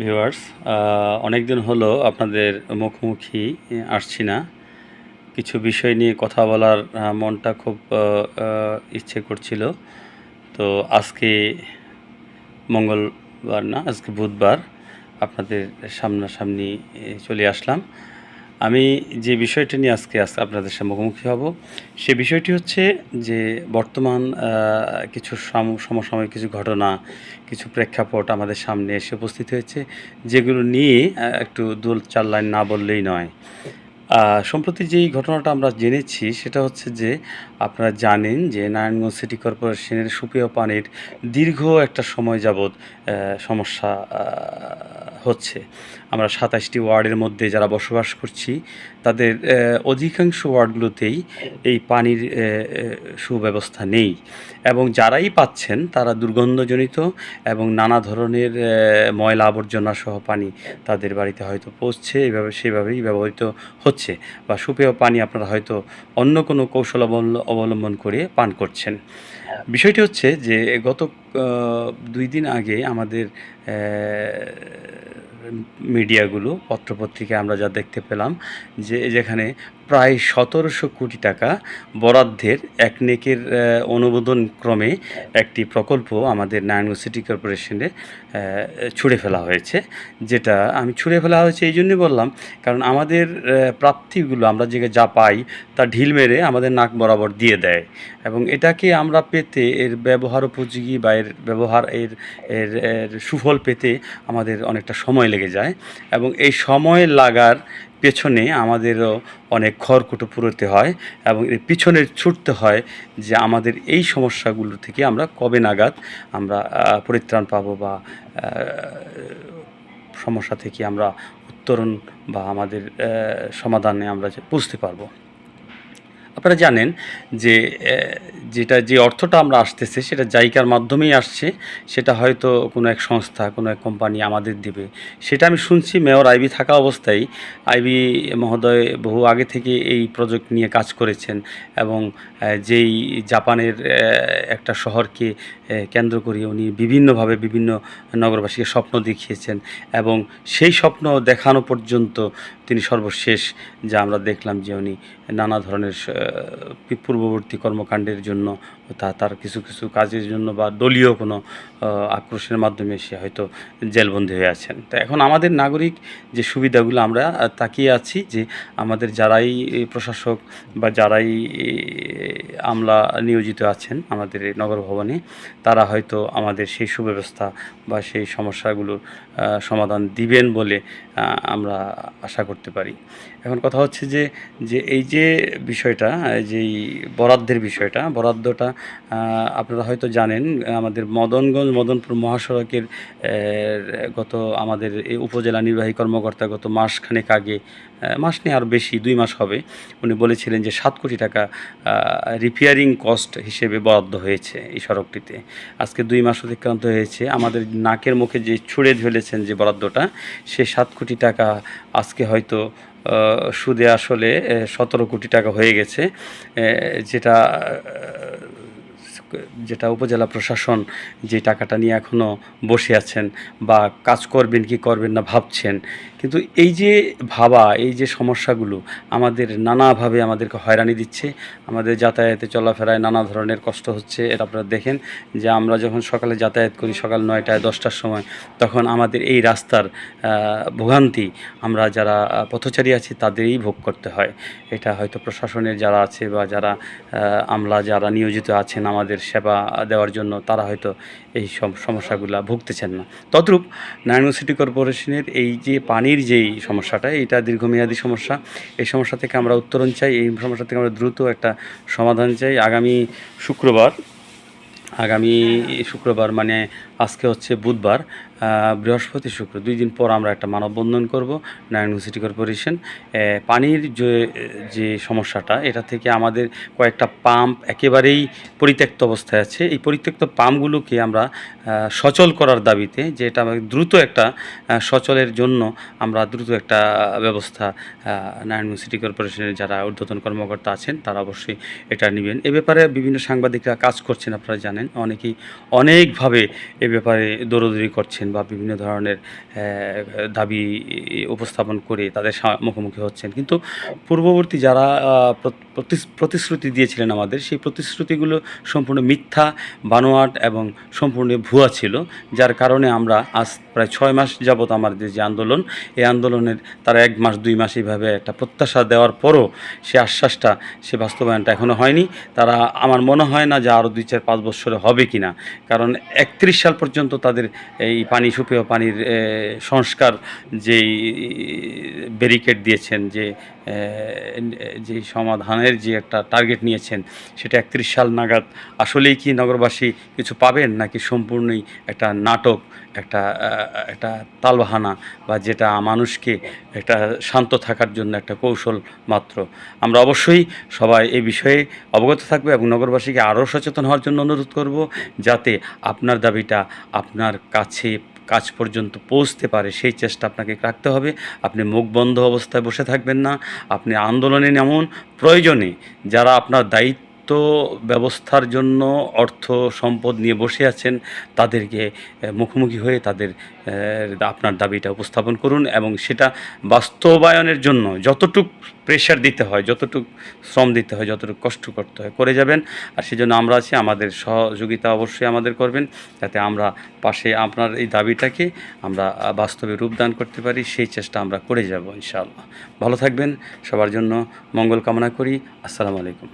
Viewers অনেক দিন হলো আপনাদের মুখোমুখি আসছি না। কিছু বিষয় নিয়ে কথা বলার মনটা খুব ইচ্ছে করছিল। তো আজকে মঙ্গলবার না, আজকে বুধবার আপনাদের সামনাসামনি চলে আসলাম। আমি যে বিষয়টি নিয়ে আজকে আজকে আপনাদের সামনে মুখোমুখি হব, সে বিষয়টি হচ্ছে যে বর্তমান কিছু সাম- সমসাময়িক কিছু ঘটনা, কিছু প্রেক্ষাপট আমাদের সামনে এসে উপস্থিত হয়েছে, যেগুলো নিয়ে একটু দোল চার লাইন না বললেই নয়। সম্প্রতি যেই ঘটনাটা আমরা জেনেছি, সেটা হচ্ছে যে আপনারা জানেন যে নারায়ণগঞ্জ সিটি কর্পোরেশনের সুপেয় পানির দীর্ঘ একটা সময় যাবৎ সমস্যা হচ্ছে। আমরা সাতাশটি ওয়ার্ডের মধ্যে যারা বসবাস করছি, তাদের অধিকাংশ ওয়ার্ডগুলোতেই এই পানির সুব্যবস্থা নেই। এবং যারাই পাচ্ছেন, তারা দুর্গন্ধজনিত এবং নানা ধরনের ময়লা আবর্জনা সহ পানি তাদের বাড়িতে হয়তো পৌঁছছে, এভাবে, সেভাবেই ব্যবহৃত হচ্ছে বা সুপেয় পানি আপনারা হয়তো অন্য কোনো কৌশল অবল- অবলম্বন করে পান করছেন। বিষয়টি হচ্ছে যে গত দুই দিন আগে আমাদের মিডিয়াগুলো পত্রপত্রিকায় আমরা যা দেখতে পেলাম যে যেখানে প্রায় সতেরোশো কোটি টাকা বরাদ্দের এক নেকের আহ, অনুমোদন ক্রমে একটি প্রকল্প আমাদের নারায়ণগঞ্জ সিটি কর্পোরেশনে ছুঁড়ে ফেলা হয়েছে। যেটা আমি ছুঁড়ে ফেলা হয়েছে এই জন্যই বললাম কারণ আমাদের প্রাপ্তিগুলো আমরা যে যা পাই তা ঢিল মেরে আমাদের নাক বরাবর দিয়ে দেয়। এবং এটাকে আমরা পেতে এর ব্যবহার উপযোগী বা এর ব্যবহার এর এর সুফল পেতে আমাদের অনেকটা সময় লেগে যায় এবং এই সময় লাগার পেছনে আমাদেরও অনেক খড়কুটো পুরোতে হয় এবং এর পিছনে ছুটতে হয় যে আমাদের এই সমস্যাগুলো থেকে আমরা কবে নাগাদ আমরা পরিত্রাণ পাবো বা সমস্যা থেকে আমরা উত্তরণ বা আমাদের সমাধানে আমরা যে বুঝতে পারব। আপনারা জানেন যে যেটা, যে অর্থটা আমরা আসতেছে সেটা জাইকার মাধ্যমেই আসছে, সেটা হয়তো কোনো এক সংস্থা, কোনো এক কোম্পানি আমাদের দেবে। সেটা আমি শুনছি মেয়র আইবি থাকা অবস্থায়। আইবি মহোদয় বহু আগে থেকে এই প্রজেক্ট নিয়ে কাজ করেছেন এবং যেই জাপানের একটা শহরকে কেন্দ্র করে উনি বিভিন্নভাবে বিভিন্ন নগরবাসীকে স্বপ্ন দেখিয়েছেন এবং সেই স্বপ্ন দেখানো পর্যন্ত তিনি সর্বশেষ যা আমরা দেখলাম যে উনি নানা ধরনের পূর্ববর্তী কর্মকাণ্ডের জন্য তা, তার কিছু কিছু কাজের জন্য বা দলীয় কোনো আক্রোশের মাধ্যমে সে হয়তো জেলবন্দি হয়ে আছেন। তো এখন আমাদের নাগরিক যে সুবিধাগুলো আমরা তাকিয়ে আছি যে আমাদের যারাই প্রশাসক বা যারাই আমলা নিয়োজিত আছেন আমাদের নগর ভবনে তারা হয়তো আমাদের সেই সুব্যবস্থা বা সেই সমস্যাগুলোর সমাধান দিবেন বলে আমরা আশা করতে পারি। এখন কথা হচ্ছে যে যে এই যে বিষয়টা, যেই বরাদ্দের বিষয়টা, বরাদ্দটা আপনারা হয়তো জানেন, আমাদের মদনগঞ্জ, মদনপুর মহাসড়কের গত আমাদের এই উপজেলা নির্বাহী কর্মকর্তা গত মাসখানেক আগে মাস নিয়ে আরও বেশি, দুই মাস হবে। উনি বলেছিলেন যে সাত কোটি টাকা রিপেয়ারিং কস্ট হিসেবে বরাদ্দ হয়েছে এই সড়কটিতে। আজকে দুই মাস অতিক্রান্ত হয়েছে। আমাদের নাকের মুখে যে ছুঁড়ে ঝেলেছেন যে বরাদ্দটা, সে সাত কোটি টাকা আজকে হয়তো সুদে আসলে সতেরো কোটি টাকা হয়ে গেছে যেটা যেটা উপজেলা প্রশাসন যে টাকাটা নিয়ে এখনও বসে আছেন বা কাজ করবেন কি করবেন না ভাবছেন, কিন্তু এই যে ভাবা, এই যে সমস্যাগুলো আমাদের নানাভাবে আমাদেরকে হয়রানি দিচ্ছে, আমাদের যাতায়াতে চলাফেরায় নানা ধরনের কষ্ট হচ্ছে, এটা আপনারা দেখেন যে আমরা যখন সকালে যাতায়াত করি সকাল নয়টায়, দশটার সময়, তখন আমাদের এই রাস্তার ভোগান্তি আমরা যারা পথচারী আছি তাদেরই ভোগ করতে হয়। এটা হয়তো প্রশাসনের যারা আছে বা যারা আমলা যারা নিয়োজিত আছেন আমাদের সেবা দেওয়ার জন্য তারা হয়তো এই সব সমস্যাগুলো ভুগতেছেন না। তদ্রূপ নারায়ণগঞ্জ সিটি কর্পোরেশনের এই যে পানির যেই সমস্যাটা, এটা দীর্ঘমেয়াদী সমস্যা। এই সমস্যা থেকে আমরা উত্তরণ চাই। এই সমস্যা থেকে আমরা দ্রুত একটা সমাধান চাই। আগামী শুক্রবার আগামী শুক্রবার মানে আজকে হচ্ছে বুধবার বৃহস্পতি শুক্র, দুই দিন পর আমরা একটা মানববন্ধন করব নারায়ণগঞ্জ সিটি কর্পোরেশন। পানির যে যে সমস্যাটা, এটা থেকে আমাদের কয়েকটা পাম্প একেবারেই পরিত্যক্ত অবস্থায় আছে। এই পরিত্যক্ত পাম্পগুলোকে আমরা সচল করার দাবিতে, যে এটা দ্রুত একটা সচলের জন্য আমরা দ্রুত একটা ব্যবস্থা নারায়ণগঞ্জ সিটি কর্পোরেশনের যারা ঊর্ধ্বতন কর্মকর্তা আছেন, তারা অবশ্যই এটা নেবেন। এ ব্যাপারে বিভিন্ন সাংবাদিকরা কাজ করছেন, আপনারা জানেন। অনেকেই অনেকভাবে এ ব্যাপারে দৌড়দৌড়ি করছেন। বা বিভিন্ন ধরনের দাবি উপস্থাপন করে তাদের মুখোমুখি হচ্ছেন। কিন্তু পূর্ববর্তী যারা প্রতিশ্রুতি দিয়েছিলেন আমাদের, সেই প্রতিশ্রুতিগুলো সম্পূর্ণ মিথ্যা, বানোয়াট এবং সম্পূর্ণ ভুয়া ছিল, যার কারণে আমরা আজ প্রায় ছয় মাস যাবৎ আমাদের যে আন্দোলন, এই আন্দোলনের তারা এক মাস, দুই মাস এইভাবে একটা প্রত্যাশা দেওয়ার পরও সে আশ্বাসটা, সে বাস্তবায়নটা এখনও হয়নি। তারা, আমার মনে হয় না যে আরও দুই চার পাঁচ বছরে হবে কি না কারণ একত্রিশ সাল পর্যন্ত তাদের এই পানি, সুপেয় পানির সংস্কার যেই ব্যারিকেড দিয়েছেন, যে যে সমাধানের যে একটা টার্গেট নিয়েছেন, সেটা একত্রিশ সাল নাগাদ আসলেই কি নগরবাসী কিছু পাবেন? নাকি সম্পূর্ণই একটা নাটক, একটা একটা তালবাহানা, বা যেটা মানুষকে একটা শান্ত থাকার জন্য একটা কৌশল মাত্র? আমরা অবশ্যই সবাই এই বিষয়ে অবগত থাকব এবং নগরবাসীকে আরও সচেতন হওয়ার জন্য অনুরোধ করব, যাতে আপনার দাবিটা আপনার কাছে কাজ পর্যন্ত পৌঁছতে পারে, সেই চেষ্টা আপনাকে রাখতে হবে। আপনি মুখ বন্ধ অবস্থায় বসে থাকবেন না। আপনি আন্দোলনে নেমন। প্রয়োজনে যারা আপনার দায়িত্ব ব্যবস্থার জন্য অর্থ সম্পদ নিয়ে বসে আছেন, তাদেরকে মুখোমুখি হয়ে তাদের আপনার দাবিটা উপস্থাপন করুন এবং সেটা বাস্তবায়নের জন্য যতটুক প্রেশার দিতে হয়, যতটুক শ্রম দিতে হয়, যতটুকু কষ্ট করতে হয়, করে যাবেন। আর সেজন্য আমরা আছি, আমাদের সহযোগিতা অবশ্যই আমাদের করবেন, যাতে আমরা পাশে আপনার এই দাবিটাকে আমরা বাস্তবে রূপদান করতে পারি, সেই চেষ্টা আমরা করে যাব ইনশাআল্লাহ। ভালো থাকবেন, সবার জন্য মঙ্গল কামনা করি, আসসালামু আলাইকুম।